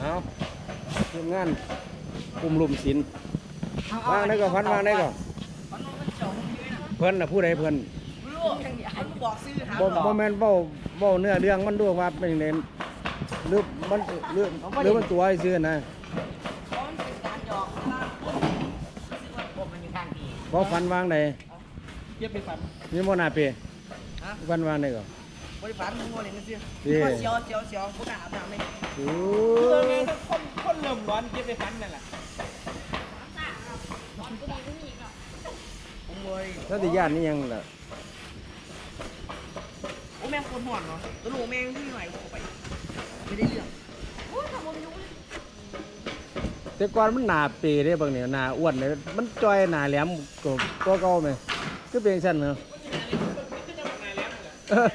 เอาทีมงานกลุ่มลุมศิลป์วางได้ก็พันวางได้ก็พันมันเจาะมึงอยู่นะเพิ่นน่ะผู้ใดเพิ่นไม่รู้มันบอกซื้อหาบ่หรอบ่แม่นเว้าเว้าเนื้อเรื่องมันด้วยว่าเป็นจังไดหรือมันหรือหรือมันตัวซื่อๆนะเพราะมันเป็นการหยอกว่าซื้อว่าผมมันอยู่ข้างดีบ่ฟันวางได้เย็บไปฟันมีบ่น่าเปฮะฟันวางได้ก็ บริฟันมึงโง่เลยนะซื้อเอ๊ะเสียวเสียวเสียวพวกอาบน้ำไหมโอ้เออแม่งคนคนเริ่มร้อนเย็บไปฟันนั่นแหละผมเลยถ้าสิย่านนี่ยังล่ะโอ้แม่งคนห่อนเนาะตัวลูกแม่งที่ไหนกูไปไม่ได้เรื่องแต่ก่อนมันหน้าเปเด้บางเนี่ยหน้าอ้วนเลยมันจอยหน้าแหลมกว่าตัวเก่าไหมคือเป็นซั่นเหรอเออ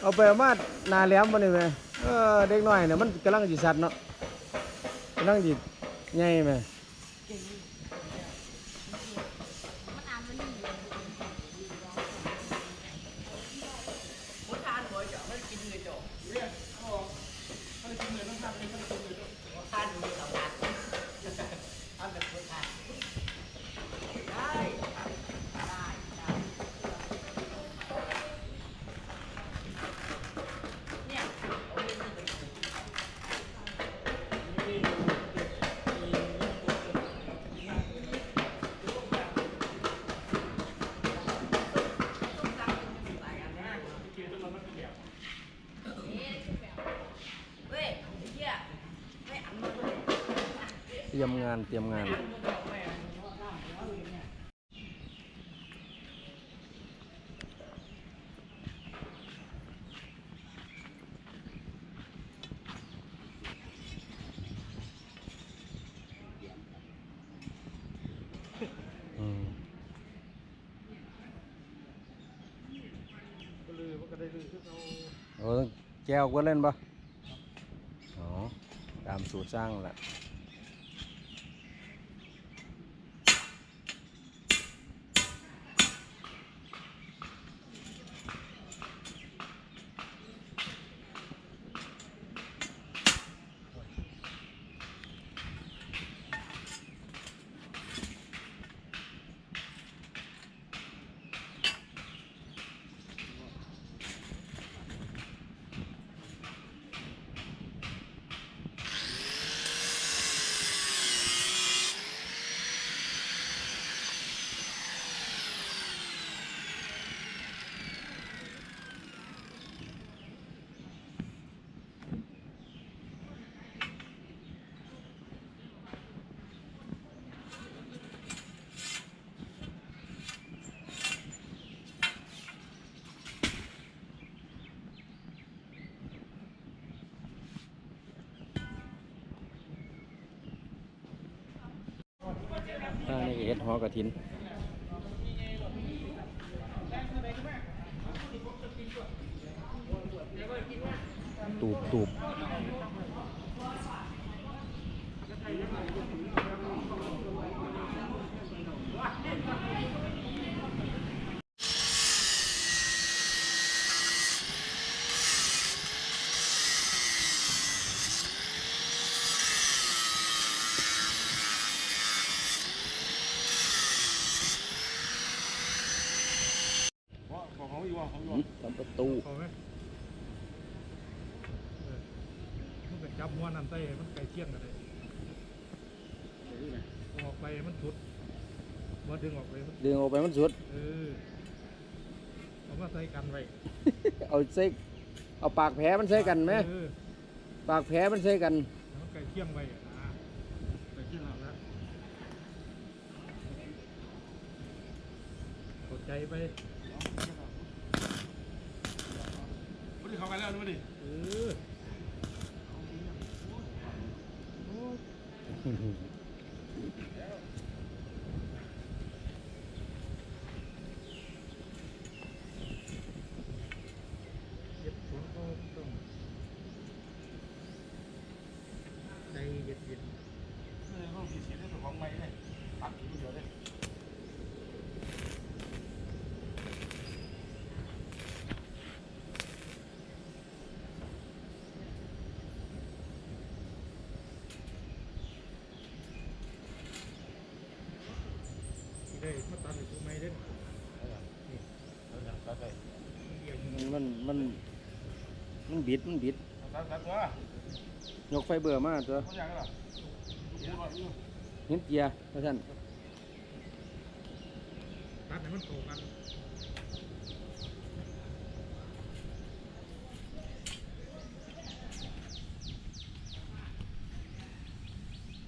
เอาไปเอามาหน้าแหลมาหนี่แม่เออเด็กน้อยเนี่ยมันกำลังจิสัตว์เนาะกำลังจิใหญ่แม่ผมทานบ่อยจ้ะไม่ได้กินเลยจ้ะเรื่องเขาบอกเขากินเลยต้องทานเลยต้องกินเลยจ้ะทานดูสองทานทานแบบคนทานได้ได้ได้เนี่ยเอาเรื่องนี้ไปคุย เว้ยไอ้เหี้ยไม่อันมาเลย เตรียมงานเตรียมงานอืมโอ้แก้วก็เล่ นี่เฮ็ดหอกระถินตูบตูบทำประตู เขาไหมเออมันเป็น จับม้วนนั่นใส่มันไก่เชี่ยงกันเลยเอาออกไปมันสุดมาดึงออกไปมันดึงออกไปมันสุด เออเอามาใส่กันไว้ เอาใส่เอาปากแผลมันใส่กันไหมเออปากแผลมันใส่กันแล้วมันไก่เชี่ยงไว้อะนะไก่เชี่ยงออกแล้วกดใจไปไม่ได้เข้าไปแล้วดูดิเออ เย็บสวนก็ต้องใจเย็น ไม่ได้ต้องมีเสียงเรื่องของไม้เลยตัดทีเดียวเลย มาตัดให้กูไม่เล่นนี่เอียง มันมัน มันบิด มันบิด ตัดตัดตัวยกไฟเบอร์มาตัวเขาอย่างนั้นหรอเห็นเกียร์ท่าะฉะนั้นตัดให้มันโตกัน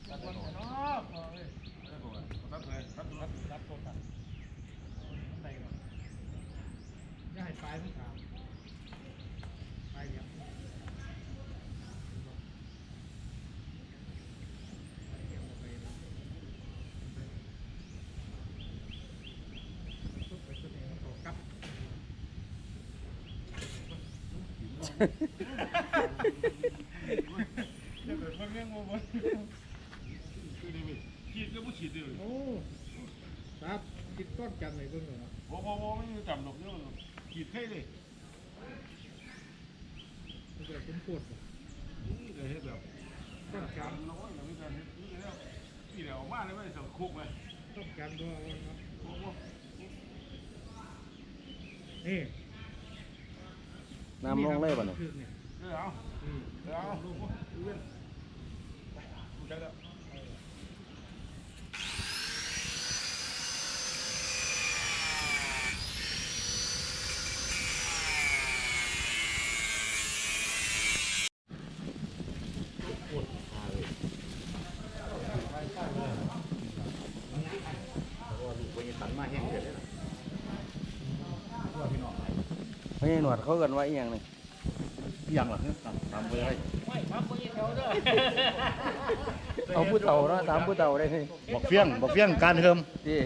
ตัดตัดเนาะตัดเลยตัดตัดตัดตัวตัด อะไรก่อนอย่าให้ปลายมันขาวปลายเดียวไปตัวนี้มันโตกลับ เดี๋ยวเพิ่งเงี้ยงงงคือดีมั้ยฉีดก็ไม่ฉีดเลยโอ้ครับคิดต้นกันเลยเบิ่งเหรอโอ้โหไม่จำหรอกเนี่ยฉีดให้เลยมันจะเป็นปวดบ่เดี๋ยวให้แบบต้นกันเราก็ยังไม่ทันนี่เดี๋ยวนี่เดี๋ยวมาเลยไม่ส่งคุกเลยต้นกันด้วยเอาเนาะนี่ น้ำลงเลยป่ะเนี่ยคือเนี่ยเดี๋ยวเอาอืมเดี๋ยวเอาดูเว้นดูใจแล้ว ไม่ใช่ หนวดเขาเกินว่าอีหยังนี่ยังหรอทำไปได้ไม่มาคุยกับเขาด้วยเอาผู้เฒ่าเนาะตามผู้เฒ่าได้นี่บอกเฟี้ยงบอกเฟี้ยงการเทิมดี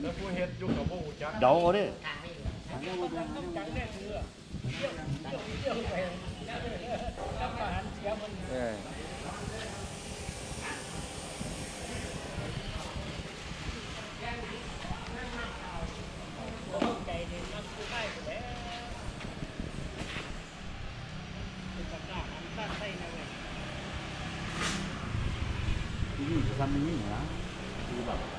แล้วผู้เฮ็ดยุ่งกับผู้จักเดาเอาดิเออ 2 300이냐? 이거 봐.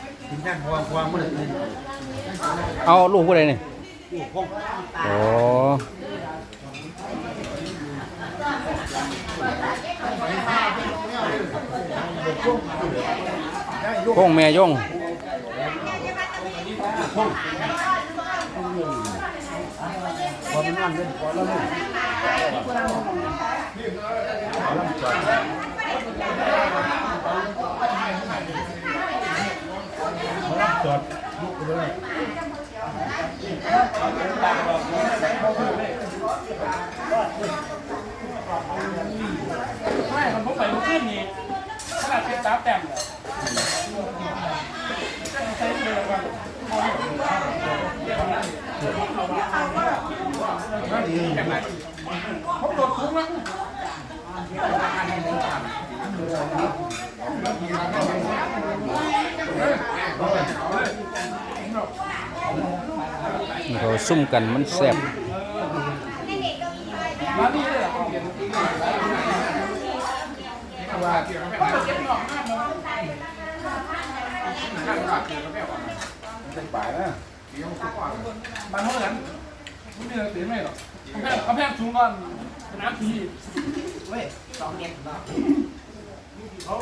บัตรโอ้คนมาเห็นงานวัดนี่ลายได้ไหมนี่ลายได้ไหมกินหน่อยนะนี่ลายตกปลาไหมอยากกินกินแค่ความความมันเลยเอาลูกผู้ใดนี่โอ้พงแม่ยงพอเป็นงานเป็นพอแล้วนี่ จอดลุกไปเลยไม่มันพกไปมันขึ้นนี่ขนาดเป็นสามแต้มเลยเขาซุ่มกันมันแซ่บเป็นป่ เรายนะเดี๋ยวกว่บ้านเท่านั้นไม่มีเสียไม่หรอกกำแพงกำแพงสูงก่อนสนามทีเว้ยสองเมตรเนา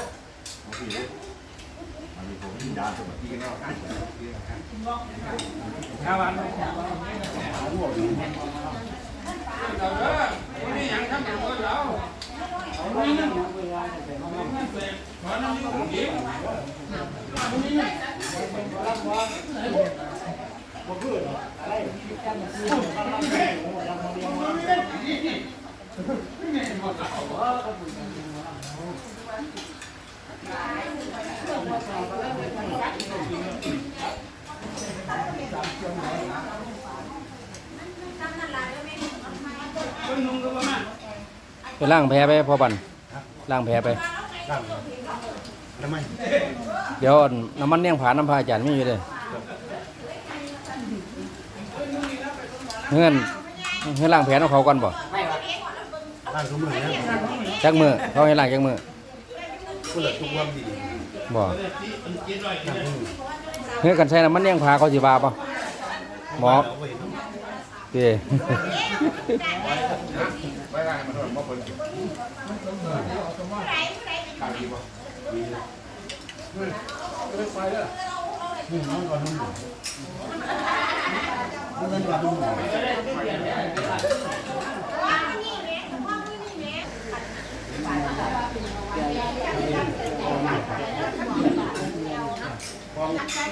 ะโอเคอันนี้ผมยาสมัยที่แล้ว ห้าวันเราเด้อไม่มีอย่างทำอย่างเราไม่นั่งไม่เสกขอนั่งนี่ผมอีกไม่มี ไปล้างแผลไปพอบันล้างแผลไป ร่างทำไมเดี๋ยวน้ำมันเลี้ยงผาน้ำพาอาจารย์มีอยู่เลยเงื่อนเงื่อนล้างแผลของเขาก่อนบ่ไม่หรอกร่างทุกมือเนี่ยจักมือเขาให้ล้างจักมือกูเหลือทุกวันดีบ่เงื่อนกันใช้น้ำมันเลี้ยงผาเขาสิบาป่ะหมอเอาไว้เนาะเด้ไม่ได้มันโดนมาคนขาดดีวะนี่น้องก่อนนุ่มนี่มันก่อนนุ่ม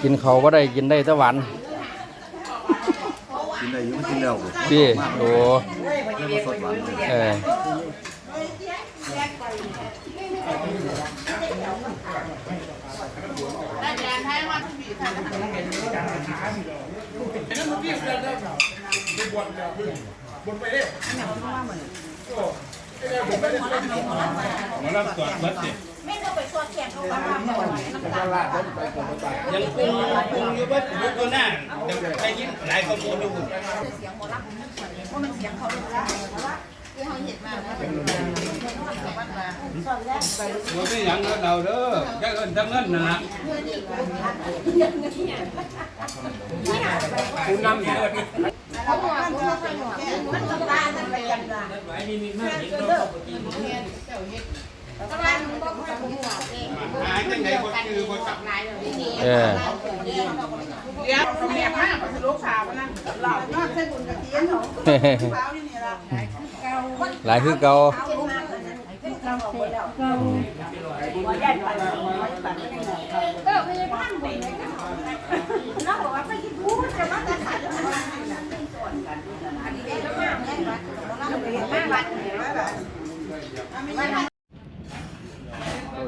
กินเขาบ่ได้กินได้ต่หวาน นได้ยุ่งกินแล้วดีโอ้ไม่มาสดหวานเลยเออมารับตรวจวัดสิ ไม่ต้องไปสวดแขกเขาว่าน้ำตายังปรุงปรุงอยู่ว่าอยู่ตัวหน้าได้ยินหลายข้อมูลอยู่เสียงหมอรับเพราะมันเสียงเขาเลยนะเพราะว่าที่เขาเห็นมาว่าเป็นมาสอนแรกไปตัวที่ยังเราเด้อแค่เงินทั้งเงินนั่นละคุณนำอยู่เลยเขาบอกว่าเขาทำหมอมันตำราจะไปกันนะ กเห็นเราปกติตำรามันบอกว่าผมหัวเองหายจังไหนคนคือคนจับนายเลยนี่เออเดี๋ยวเดี๋ยวเขาแม่มากเขาจะลูกสาวนั่นหลับนอนเส้นบุญกระเทียนของเช้านี่นี่ละหลายคือเก่า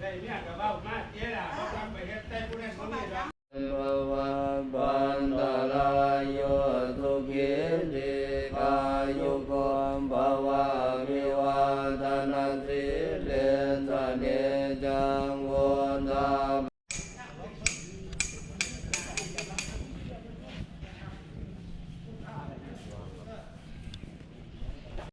ได้เนี่ยกับว่ามาเจ๊ล่ะเขาทำไปเฮ็ดแต่ผู้นั้นคนนี้ละ